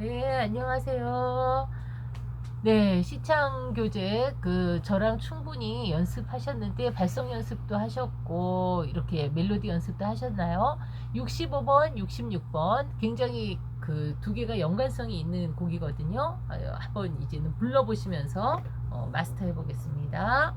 네, 안녕하세요. 네, 시창 교재 그 저랑 충분히 연습하셨는데 발성 연습도 하셨고 이렇게 멜로디 연습도 하셨나요? 65번, 66번 굉장히 그 두 개가 연관성이 있는 곡이거든요. 아, 한번 이제는 불러보시면서 어, 마스터해 보겠습니다.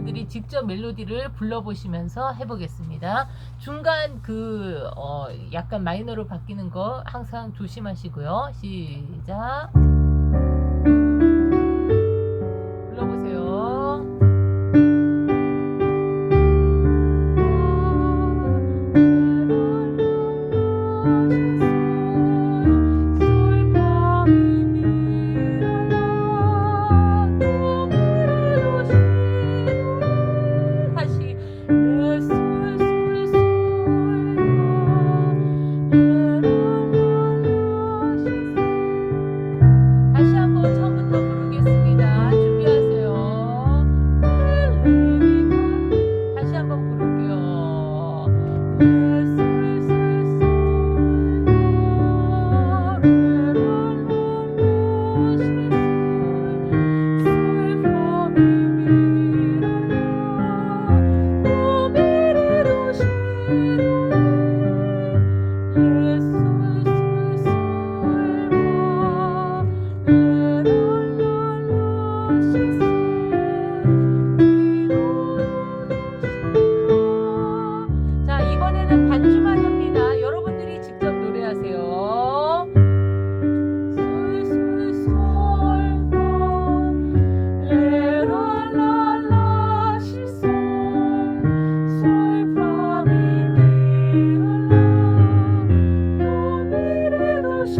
여러분들이 직접 멜로디를 불러보시면서 해보겠습니다. 중간 그, 어, 약간 마이너로 바뀌는 거 항상 조심하시고요. 시작. 자,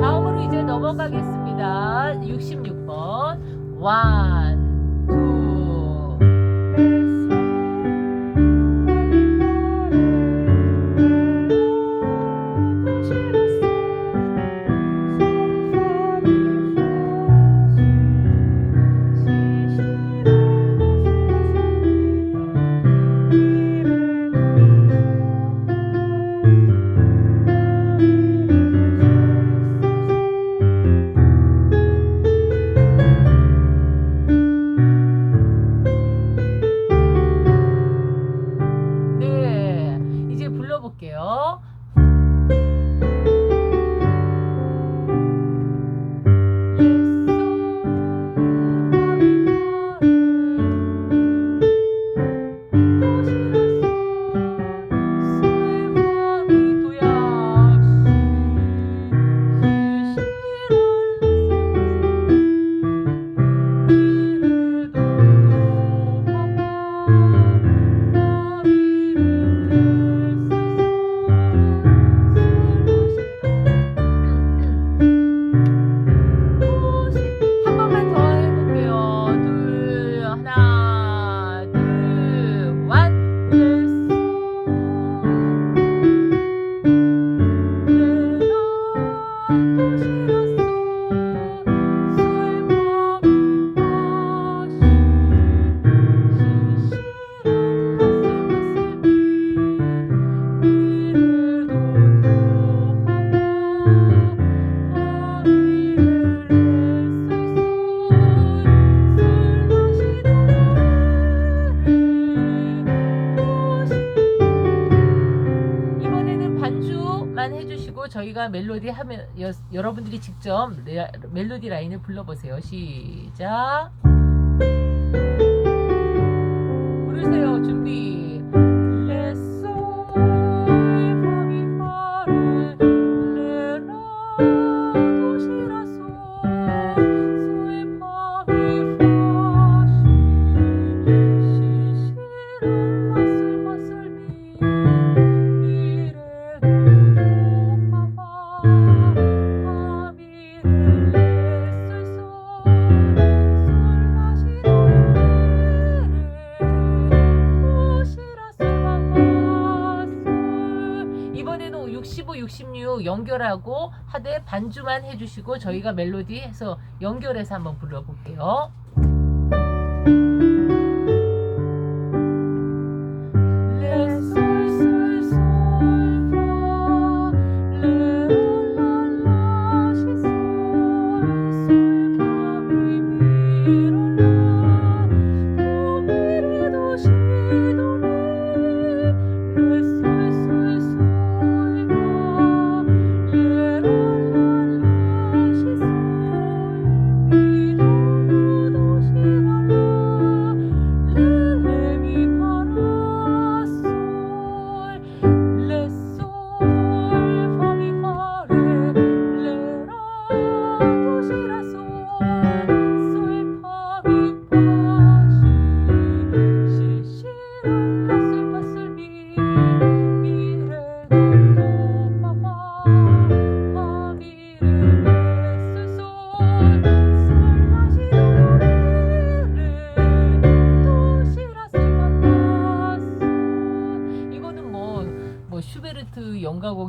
다음으로 이제 넘어가겠습니다. 66번. 원, 불러볼게요. 저희가 멜로디 하면 여, 여러분들이 직접 레- 멜로디 라인을 불러보세요. 시작. 계속 연결하고 하되 반주만 해주시고 저희가 멜로디 해서 연결해서 한번 불러볼게요.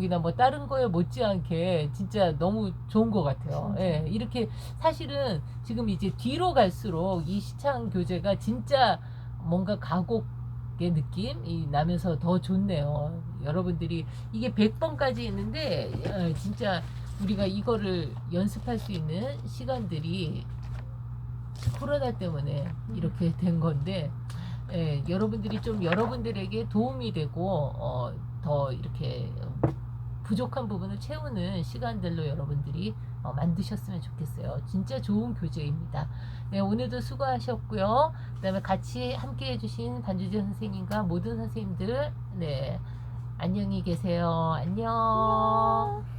연가곡이나 뭐 다른 거에 못지않게 진짜 너무 좋은 것 같아요. 예, 이렇게 사실은 지금 이제 뒤로 갈수록 이 시창 교재가 진짜 뭔가 가곡의 느낌이 나면서 더 좋네요. 여러분들이 이게 100번까지 있는데 어, 진짜 우리가 이거를 연습할 수 있는 시간들이 코로나 때문에 이렇게 된 건데 예, 여러분들이 좀 여러분들에게 도움이 되고 어, 더 이렇게 부족한 부분을 채우는 시간들로 여러분들이 어, 만드셨으면 좋겠어요. 진짜 좋은 교재입니다. 네, 오늘도 수고하셨고요. 그 다음에 같이 함께 해주신 반주재 선생님과 모든 선생님들 네 안녕히 계세요. 안녕.